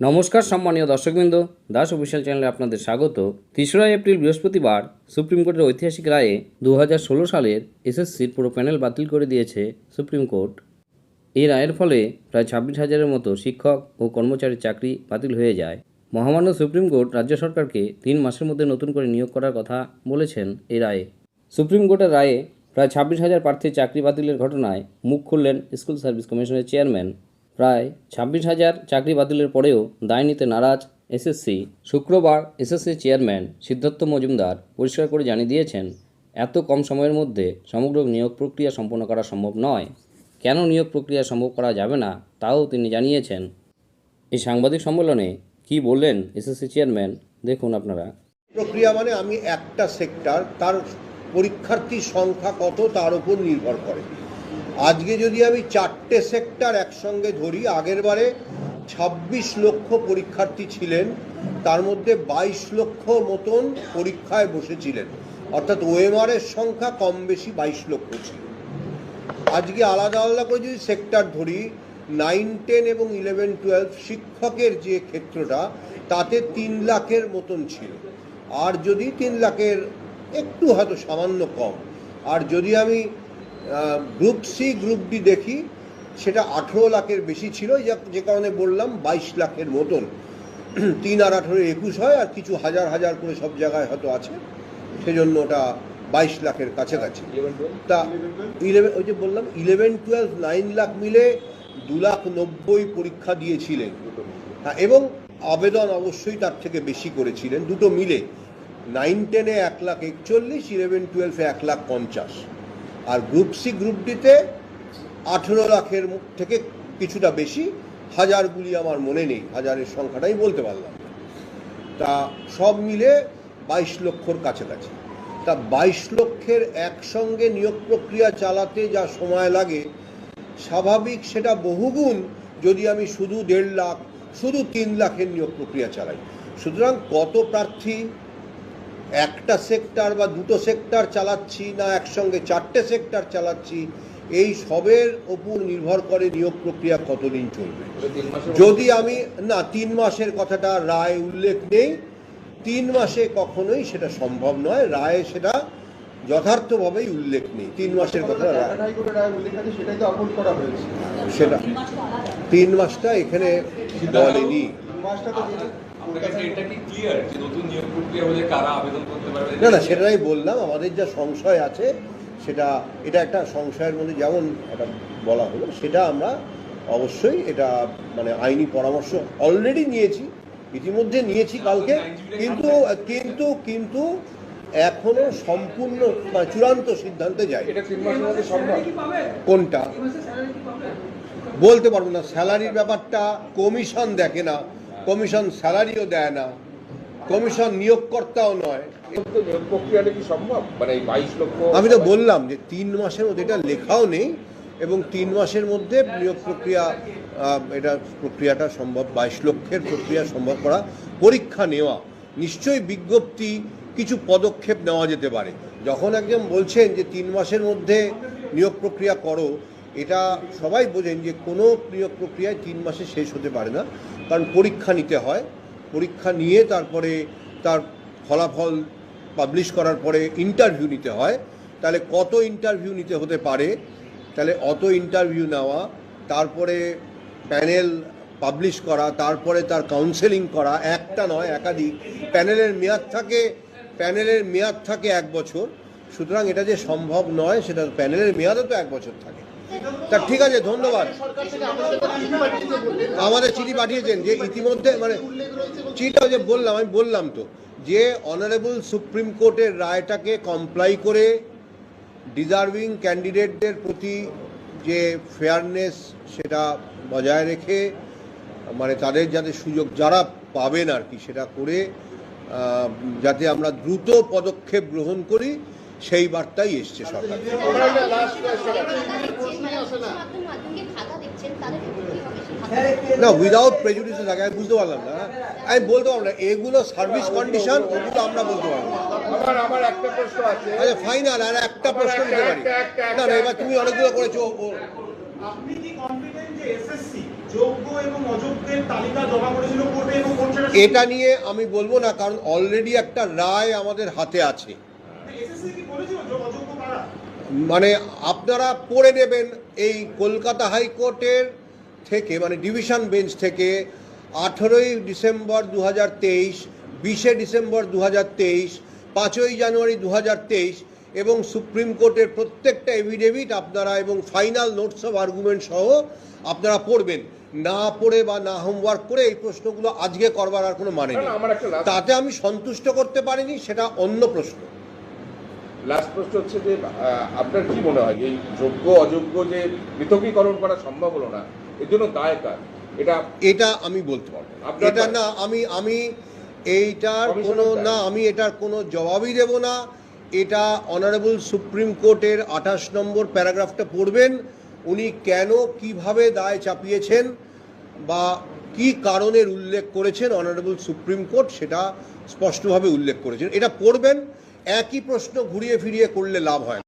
নমস্কার সম্মানীয় দর্শকবৃন্দ, দাস অফিসিয়াল চ্যানেলে আপনাদের স্বাগত। তেসরা এপ্রিল বৃহস্পতিবার সুপ্রিম কোর্টের ঐতিহাসিক রায়ে দু হাজার ষোলো সালের এসএসসির পুরো প্যানেল বাতিল করে দিয়েছে সুপ্রিম কোর্ট। এই রায়ের ফলে প্রায় ছাব্বিশ হাজারের মতো শিক্ষক ও কর্মচারীর চাকরি বাতিল হয়ে যায়। মহামান্য সুপ্রিম কোর্ট রাজ্য সরকারকে তিন মাসের মধ্যে নতুন করে নিয়োগ করার কথা বলেছেন এই রায়ে। সুপ্রিম কোর্টের রায়ে প্রায় ছাব্বিশ হাজার প্রার্থীর চাকরি বাতিলের ঘটনায় মুখ খুললেন স্কুল সার্ভিস কমিশনের চেয়ারম্যান প্রায় ছাব্বিশ হাজার চাকরি বাতিলের পরেও দায় নিতে নারাজ এসএসসি। শুক্রবার এসএসসি চেয়ারম্যান সিদ্ধার্থ মজুমদার পরিষ্কার করে জানিয়ে দিয়েছেন, এত কম সময়ের মধ্যে সমগ্র নিয়োগ প্রক্রিয়া সম্পন্ন করা সম্ভব নয়। কেন নিয়োগ প্রক্রিয়া সম্ভব করা যাবে না, তাও তিনি জানিয়েছেন। এই সাংবাদিক সম্মেলনে কি বললেন এসএসসি চেয়ারম্যান, দেখুন আপনারা। প্রক্রিয়া মানে আমি একটা সেক্টর, তার পরীক্ষার্থীর সংখ্যা কত, তার উপর নির্ভর করে। আজকে যদি আমি চারটে সেক্টর একসঙ্গে ধরি, আগের বারে ছাব্বিশ লক্ষ পরীক্ষার্থী ছিলেন, তার মধ্যে বাইশ লক্ষ মতন পরীক্ষায় বসেছিলেন। অর্থাৎ ওএমআরের সংখ্যা কম বেশি বাইশ লক্ষ ছিল। আজকে আলাদা আলাদা করে যদি সেক্টর ধরি নাইন টেন এবং ইলেভেন টুয়েলভ শিক্ষকের যে ক্ষেত্রটা, তাতে তিন লাখের মতন ছিল। আর যদি তিন লাখের একটু হয়তো সামান্য কম। আর যদি আমি গ্রুপ সি গ্রুপ ডি দেখি সেটা আঠেরো লাখের বেশি ছিল যা- যে কারণে বললাম বাইশ লাখের মতন। তিন আর আঠেরো একুশ হয় আর কিছু হাজার হাজার করে সব জায়গায় হয়তো আছে। সেজন্য ওটা বাইশ লাখের কাছাকাছি। তা ইলেভেন ওই যে বললাম ইলেভেন টুয়েলভ নাইন লাখ মিলে দু লাখ নব্বই পরীক্ষা দিয়েছিলেন। হ্যাঁ এবং আবেদন অবশ্যই তার থেকে বেশি করেছিলেন দুটো মিলে। নাইন টেনে এক লাখ একচল্লিশ ইলেভেন টুয়েলভে এক লাখ পঞ্চাশ। আর গ্রুপ সি গ্রুপ ডিতে আঠেরো লাখের থেকে কিছুটা বেশি হাজারগুলি আমার মনে নেই, হাজারের সংখ্যাটাই বলতে পারলাম। তা সব মিলে বাইশ লক্ষর কাছাকাছি। তা বাইশ লক্ষের একসঙ্গে নিয়োগ প্রক্রিয়া চালাতে যা সময় লাগে, স্বাভাবিক সেটা বহুগুণ যদি আমি শুধু দেড় লাখ, শুধু তিন লাখের নিয়োগ প্রক্রিয়া চালাই। সুতরাং কত প্রার্থী একটা সেক্টর বা দুটো সেক্টর চালাচ্ছি না একসঙ্গে চারটে সেক্টর চালাচ্ছি এই সবের ওপর নির্ভর করে নিয়োগ প্রক্রিয়া কতদিন চলবে। যদি আমি না তিন মাসের কথাটা রায় উল্লেখ নেই তিন মাসে কখনোই সেটা সম্ভব নয় রায়ে সেটা যথার্থভাবেই উল্লেখ নেই তিন মাসের কথা রায়। হাইকোর্টে রায় উল্লেখ আছে সেটাই তো আপলোড করা হয়েছে। সেটা। তিন মাসটা এখানে বলেনি। না না সেটাই বললাম আমাদের যা সংশয় আছে সেটা এটা একটা সংশয়ের মধ্যে যেমন একটা বলা হলো সেটা আমরা অবশ্যই এটা মানে আইনি পরামর্শ অলরেডি নিয়েছি ইতিমধ্যে নিয়েছি কালকে কিন্তু কিন্তু কিন্তু এখনও সম্পূর্ণ মানে চূড়ান্ত সিদ্ধান্তে যাই এটা তিন মাসের মধ্যে সম্ভব? কোনটা? বলতে পারব না স্যালারির ব্যাপারটা কমিশন দেখে না কমিশন স্যালারিও দেয় না কমিশন নিয়োগকর্তাও নয়। নিয়োগ প্রক্রিয়াটা কি সম্ভব? মানে আমি তো বললাম যে তিন মাসের মধ্যে এটা লেখাও নেই এবং তিন মাসের মধ্যে নিয়োগ প্রক্রিয়া এটা প্রক্রিয়াটা সম্ভব বাইশ লক্ষের প্রক্রিয়া সম্ভব করা পরীক্ষা নেওয়া। নিশ্চয়ই বিজ্ঞপ্তি কিছু পদক্ষেপ নেওয়া যেতে পারে। যখন একজন বলছেন যে তিন মাসের মধ্যে নিয়োগ প্রক্রিয়া করো এটা সবাই বোঝেন যে কোনো নিয়োগ প্রক্রিয়ায় তিন মাসে শেষ হতে পারে না। কারণ পরীক্ষা নিতে হয়। পরীক্ষা নিয়ে তারপরে তার ফলাফল পাবলিশ করার পরে ইন্টারভিউ নিতে হয়। তাহলে কত ইন্টারভিউ নিতে হতে পারে? তাহলে অত ইন্টারভিউ নেওয়া, তারপরে প্যানেল পাবলিশ করা, তারপরে তার কাউন্সেলিং করা, একটা নয়, একাধিক। প্যানেলের মেয়াদ থাকে প্যানেলের মেয়াদ থাকে এক বছর। সুতরাং এটা যে সম্ভব নয়, সেটা প্যানেলের মেয়াদও তো এক বছর থাকে। তা ঠিক আছে, ধন্যবাদ। আমাদের চিঠি পাঠিয়েছেন যে ইতিমধ্যে মানে চিঠিটা যে বললাম, আমি বললাম তো, যে অনারেবল সুপ্রিম কোর্টের রায়টাকে কমপ্লাই করে ডিজার্ভিং ক্যান্ডিডেটদের প্রতি যে ফেয়ারনেস সেটা বজায় রেখে মানে তাদের যাতে সুযোগ যারা পাবেন আর কি, সেটা করে যাতে আমরা দ্রুত পদক্ষেপ গ্রহণ করি। সেই বার্তাই এসছে সরকার না উইদাউট প্রেজুডিস থাকে আমি বুঝতে পারলাম না। আমি বলতে পারব না এগুলো সার্ভিস কন্ডিশন ওগুলো আমরা বলতে পারব না। আমার আমার একটা প্রশ্ন আছে। আচ্ছা ফাইনাল আর একটা প্রশ্ন নিতে পারি। না না এবার তুমি অনেকগুলো করেছ আপনি কি কনফিডেন্ট যে এসএসসি যোগ্য এবং অযোগ্যের তালিকা জমা করেছিল কোর্টে এবং এটা নিয়ে আমি বলব না কারণ অলরেডি একটা রায় আমাদের হাতে আছে এসএসসি কি বলেছিল যোগ অযোগ্য কারা মানে আপনারা পড়ে নেবেন এই কলকাতা হাইকোর্টের থেকে মানে ডিভিশন বেঞ্চ থেকে আঠেরোই ডিসেম্বর দু হাজার তেইশ বিশে ডিসেম্বর দু হাজার তেইশ পাঁচই জানুয়ারি দু হাজার তেইশ এবং সুপ্রিম কোর্টের প্রত্যেকটা এভিডেভিট আপনারা এবং ফাইনাল নোটস অফ আর্গুমেন্ট সহ আপনারা পড়বেন। না পড়ে বা না হোমওয়ার্ক করে এই প্রশ্নগুলো আজকে করবার আর কোনো মানে নেই। তাতে আমি সন্তুষ্ট করতে পারিনি সেটা অন্য প্রশ্ন। লাস্ট প্রশ্ন হচ্ছে যে আপনার কি মনে হয়? এই যোগ্য অযোগ্য যে পৃথকীকরণ করা সম্ভব হলো না এর জন্য দায় কার? এটা এটা আমি বলতে পারব এটা না আমি আমি এইটার কোনো না আমি এটার কোনো জবাবই দেব না। এটা অনারেবল সুপ্রিম কোর্টের আঠাশ নম্বর প্যারাগ্রাফটা পড়বেন। উনি কেন কীভাবে দায় চাপিয়েছেন বা কি কারণের উল্লেখ করেছেন অনারেবল সুপ্রিম কোর্ট সেটা স্পষ্টভাবে উল্লেখ করেছেন। এটা পড়বেন। একই প্রশ্ন ঘুরিয়ে ফিরিয়ে করলে লাভ হয়।